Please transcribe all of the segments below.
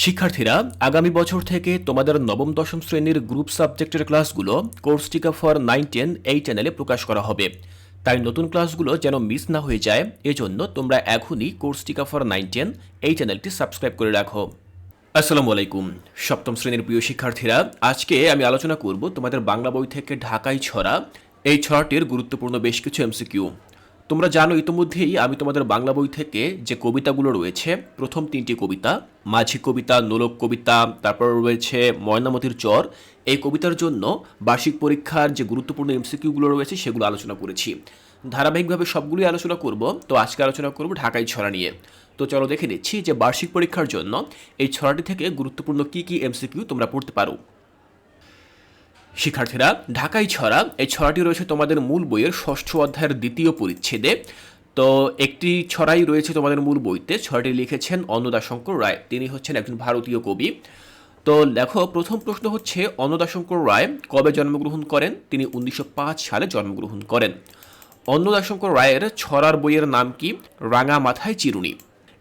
শিক্ষার্থীরা, আগামী বছর থেকে তোমাদের নবম, দশম শ্রেণির গ্রুপ সাবজেক্টের ক্লাসগুলো কোর্স টিকা ফর নাইন, টেন এই চ্যানেলে প্রকাশ করা হবে। তাই নতুন ক্লাসগুলো যেন মিস না হয়ে যায়, এজন্য তোমরা এখনই কোর্স টিকা ফর নাইন, টেন এই চ্যানেলটি সাবস্ক্রাইব করে রাখো। আসসালামু আলাইকুম। সপ্তম শ্রেণির প্রিয় শিক্ষার্থীরা, আজকে আমি আলোচনা করব তোমাদের বাংলা বই থেকে ঢাকাই ছড়া। এই ছড়াটির গুরুত্বপূর্ণ বেশ কিছু এমসিকিউ। তোমরা জানো ইতিমধ্যেই আমি তোমাদের বাংলা বই থেকে যে কবিতাগুলো রয়েছে, প্রথম তিনটি কবিতা, মাঝি কবিতা, নোলক কবিতা, তারপর রয়েছে ময়নামতির চর। এই কবিতার জন্য বার্ষিক পরীক্ষার যে গুরুত্বপূর্ণ এমসিকিউগুলো রয়েছে, সেগুলো আলোচনা করেছি। ধারাবাহিকভাবে সবগুলোই আলোচনা করব, তো আজকে আলোচনা করব ঢাকাই ছড়া নিয়ে। তো চলো দেখে নিচ্ছি যে বার্ষিক পরীক্ষার জন্য এই ছড়াটি থেকে গুরুত্বপূর্ণ কী কী এমসিকিউ তোমরা পড়তে পারো। শিক্ষার্থীরা ঢাকাই ছড়া, এই ছড়াটি রয়েছে তোমাদের মূল বইয়ের ষষ্ঠ অধ্যায়ের দ্বিতীয় পরিচ্ছেদে। তো একটি ছড়াই রয়েছে তোমাদের মূল বইতে, ছড়াটি লিখেছেন অন্নদাশঙ্কর রায়। তিনি হচ্ছেন একজন ভারতীয় কবি। তো লেখো প্রথম প্রশ্ন হচ্ছে, অন্নদাশঙ্কর রায় কবে জন্মগ্রহণ করেন? তিনি উনিশশো পাঁচ সালে জন্মগ্রহণ করেন। অন্নদাশঙ্কর রায়ের ছড়ার বইয়ের নাম কি? রাঙা মাথায় চিরুনি।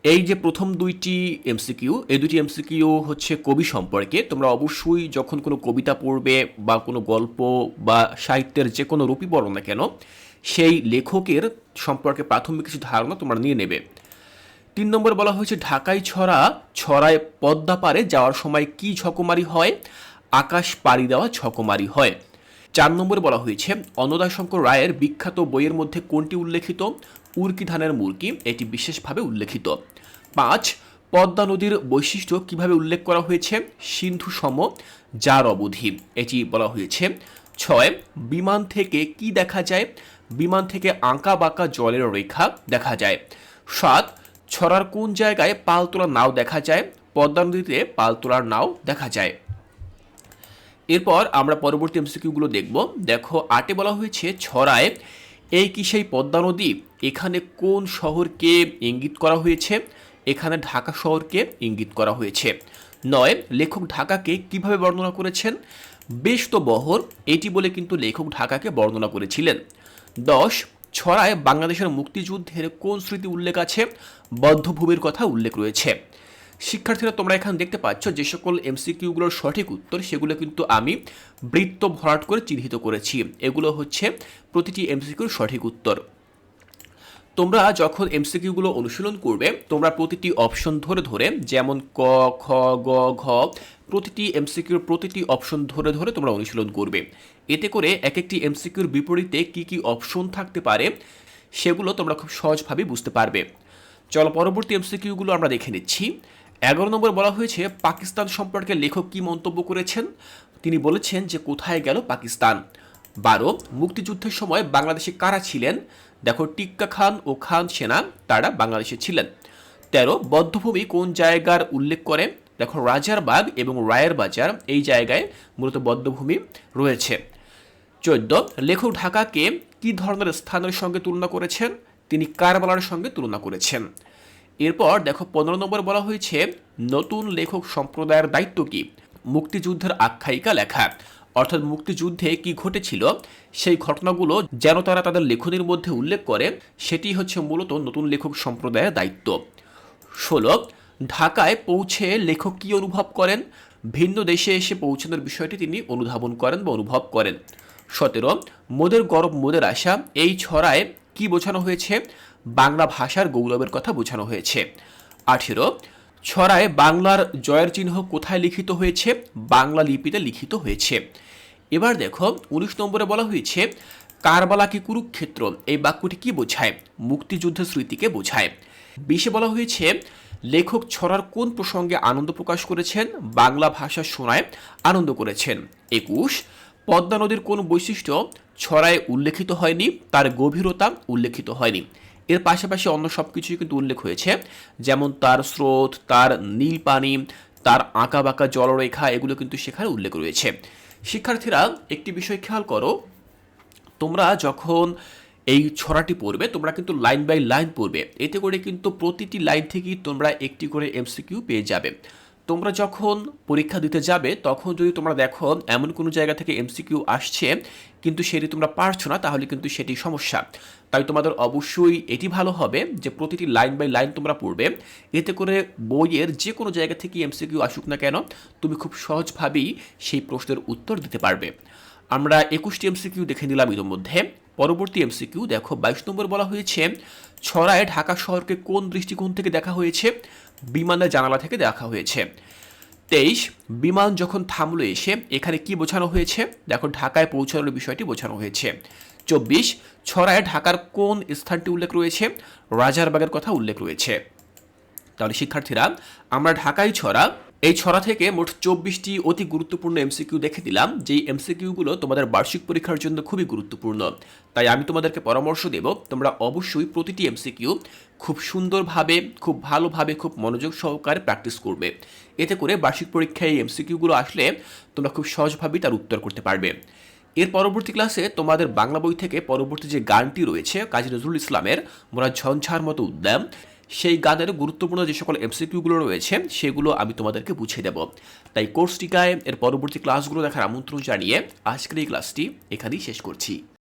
এই যে প্রথম দুইটি এমসিকিউ, এই দুটি এমসিকিউ হচ্ছে কবি সম্পর্কে। তোমরা অবশ্যই যখন কোনো কবিতা পড়বে বা কোনো গল্প বা সাহিত্যের যে কোনো রূপই পড়ো না কেন, সেই লেখকের সম্পর্কে প্রাথমিক কিছু ধারণা তোমরা নিয়ে নেবে। তিন নম্বর বলা হয়েছে, ঢাকায় ছড়া, ছড়ায় পদ্মা পারে যাওয়ার সময় কি ঝকমারি হয়? আকাশ পাড়ি দেওয়া ঝকমারি হয়। চার নম্বরে বলা হয়েছে অন্নদাশঙ্কর রায়ের বিখ্যাত বইয়ের মধ্যে কোনটি উল্লেখিত? উর্কি ধানের মুরকি, এটি বিশেষভাবে উল্লেখিত। পাঁচ, পদ্মা নদীর বৈশিষ্ট্য কীভাবে উল্লেখ করা হয়েছে? সিন্ধু সম, যার অবধি। এটি বলা হয়েছে, ছয়, বিমান থেকে কি দেখা যায়? বিমান থেকে আঁকা বাঁকা জলের রেখা দেখা যায়। সাত, ছড়ার কোন জায়গায় পাল তোলার নাও দেখা যায়? পদ্মা নদীতে পাল তোলার নাও দেখা যায়। এরপর আমরা পরবর্তী এমসিকিউগুলো দেখব। দেখো, আটে বলা হয়েছে ছড়ায়, এই কি সেই পদ্মা নদী? এখানে কোন শহরকে ইঙ্গিত করা হয়েছে? এখানে ঢাকা শহরকে ইঙ্গিত করা হয়েছে। নয়, লেখক ঢাকাকে কীভাবে বর্ণনা করেছেন? বেশ তো বহর, এটি বলে কিন্তু লেখক ঢাকাকে বর্ণনা করেছিলেন। দশ, ছড়ায় বাংলাদেশের মুক্তিযুদ্ধের কোন স্মৃতি উল্লেখ আছে? বদ্ধভূমির কথা উল্লেখ রয়েছে। শিক্ষার্থীরা তোমরা এখানে দেখতে পাচ্ছ যে সকল এমসিকিউগুলোর সঠিক উত্তর, সেগুলো কিন্তু আমি বৃত্ত ভরাট করে চিহ্নিত করেছি। এগুলো হচ্ছে প্রতিটি এমসিকিউর সঠিক উত্তর। তোমরা যখন এমসিকিউগুলো অনুশীলন করবে, তোমরা প্রতিটি অপশন ধরে ধরে, যেমন ক, খ, গ, ঘ, প্রতিটি এমসিকিউর প্রতিটি অপশন ধরে ধরে তোমরা অনুশীলন করবে। এতে করে এক একটি এমসিকিউর বিপরীতে কি কি অপশন থাকতে পারে, সেগুলো তোমরা খুব সহজভাবে বুঝতে পারবে। চলো পরবর্তী এমসিকিউগুলো আমরা দেখে নিচ্ছি। এগারো নম্বর বলা হয়েছে, পাকিস্তান সম্পর্কে লেখক কি মন্তব্য করেছেন? তিনি বলেছেন যে, কোথায় গেল পাকিস্তান? বারো, মুক্তিযুদ্ধের সময় বাংলাদেশে কারা ছিলেন? দেখো, টিক্কা খান ও খান সেনা, তারা বাংলাদেশে ছিলেন। তেরো, বদ্ধভূমি কোন জায়গার উল্লেখ করে? দেখো, রাজারবাগ এবং রায়ের বাজার এই জায়গায় মূলত বদ্ধভূমি রয়েছে। চোদ্দ, লেখক ঢাকাকে কি ধরনের স্থানের সঙ্গে তুলনা করেছেন? তিনি কারবালার সঙ্গে তুলনা করেছেন। এরপর দেখো পনেরো নম্বর বলা হয়েছে, নতুন লেখক সম্প্রদায়ের দায়িত্ব কি? মুক্তিযুদ্ধের আখ্যায়িকা লেখা। অর্থাৎ মুক্তিযুদ্ধে কি ঘটেছিল? সেই ঘটনাগুলো যেন তারা তাদের লেখনীর মধ্যে উল্লেখ করে, সেটি হচ্ছে মূলত নতুন লেখক সম্প্রদায়ের দায়িত্ব। ষোলো, ঢাকায় পৌঁছে লেখক কি অনুভব করেন? ভিন্ন দেশে এসে পৌঁছানোর বিষয়টি তিনি অনুধাবন করেন বা অনুভব করেন। সতেরো, মোদের গরব, মোদের আশা, এই ছড়ায় কি বোঝানো হয়েছে? বাংলা ভাষার গৌরবের কথা বোঝানো হয়েছে। আঠেরো, ছড়ায় বাংলার জয়ের চিহ্ন কোথায় লিখিত হয়েছে? বাংলা লিপিতে লিখিত হয়েছে। এবার দেখো, উনিশ নম্বরে বলা হয়েছে, কারবালা কি কুরুক্ষেত্র? এই বাক্যটি কি বোঝায়? মুক্তিযুদ্ধের স্মৃতিকে বোঝায়। বিশে বলা হয়েছে, লেখক ছড়ার কোন প্রসঙ্গে আনন্দ প্রকাশ করেছেন? বাংলা ভাষা শোনায়, আনন্দ করেছেন। একুশ পদ্মা নদীর কোন বৈশিষ্ট্য ছড়ায় উল্লেখিত হয়নি, তার গভীরতা উল্লেখিত হয়নি। এর পাশাপাশি অন্য সব কিছুই কিন্তু উল্লেখ হয়েছে, যেমন তার স্রোত, তার নীল পানি, তার আঁকা বাঁকা জলরেখা, এগুলো কিন্তু সেখানে উল্লেখ রয়েছে। শিক্ষার্থীরা, একটি বিষয় খেয়াল করো, তোমরা যখন এই ছড়াটি পড়বে, তোমরা কিন্তু লাইন বাই লাইন পড়বে। এতে করে কিন্তু প্রতিটি লাইন থেকেই তোমরা একটি করে এমসিকিউ পেয়ে যাবে। তোমরা যখন পরীক্ষা দিতে যাবে, তখন যদি তোমরা দেখো এমন কোনো জায়গা থেকে এমসিকিউ আসছে, কিন্তু সেটি তোমরা পারছ না, তাহলে কিন্তু সেটি সমস্যা। তাই তোমাদের অবশ্যই এটি ভালো হবে যে প্রতিটি লাইন বাই লাইন তোমরা পড়বে। এতে করে বইয়ের যে কোনো জায়গা থেকে এমসিকিউ আসুক না কেন, তুমি খুব সহজভাবেই সেই প্রশ্নের উত্তর দিতে পারবে। আমরা একুশটি এমসিকিউ দেখে নিলাম ইতিমধ্যে পরবর্তী এমসিকিউ দেখো, বাইশ নম্বর বলা হয়েছে, ছড়ায় ঢাকা শহরকে কোন দৃষ্টিকোণ থেকে দেখা হয়েছে? বিমানের জানালা থেকে দেখা হয়েছে। তেইশ, বিমান যখন থামলো এসে, এখানে কি বোঝানো হয়েছে? দেখো, ঢাকায় পৌঁছানোর বিষয়টি বোঝানো হয়েছে। চব্বিশ, ছড়ায় ঢাকার কোন স্থানটি উল্লেখ রয়েছে? রাজারবাগের কথা উল্লেখ রয়েছে। তাহলে শিক্ষার্থীরা, আমরা ঢাকায় ছড়া এই ছড়া থেকে মোট চব্বিশটি অতি গুরুত্বপূর্ণ এমসিকিউ দেখে দিলাম যেই এমসিকিউগুলো তোমাদের বার্ষিক পরীক্ষার জন্য খুবই গুরুত্বপূর্ণ। তাই আমি তোমাদেরকে পরামর্শ দেব, তোমরা অবশ্যই প্রতিটি এমসিকিউ খুব সুন্দরভাবে, খুব ভালোভাবে, খুব মনোযোগ সহকারে প্র্যাকটিস করবে। এতে করে বার্ষিক পরীক্ষায় এই এমসিকিউগুলো আসলে তোমরা খুব সহজভাবেই তার উত্তর করতে পারবে। এর পরবর্তী ক্লাসে তোমাদের বাংলা বই থেকে পরবর্তী যে গানটি রয়েছে, কাজী নজরুল ইসলামের মোরা ঝঞ্ঝার মতো উদ্যাম সেই গানের গুরুত্বপূর্ণ যে সকল এমসিকিউগুলো রয়েছে, সেগুলো আমি তোমাদেরকে বুঝিয়ে দেব। তাই কোর্স টিকায় এর পরবর্তী ক্লাসগুলো দেখার আমন্ত্রণ জানিয়ে আজকের এই ক্লাসটি এখানেই শেষ করছি।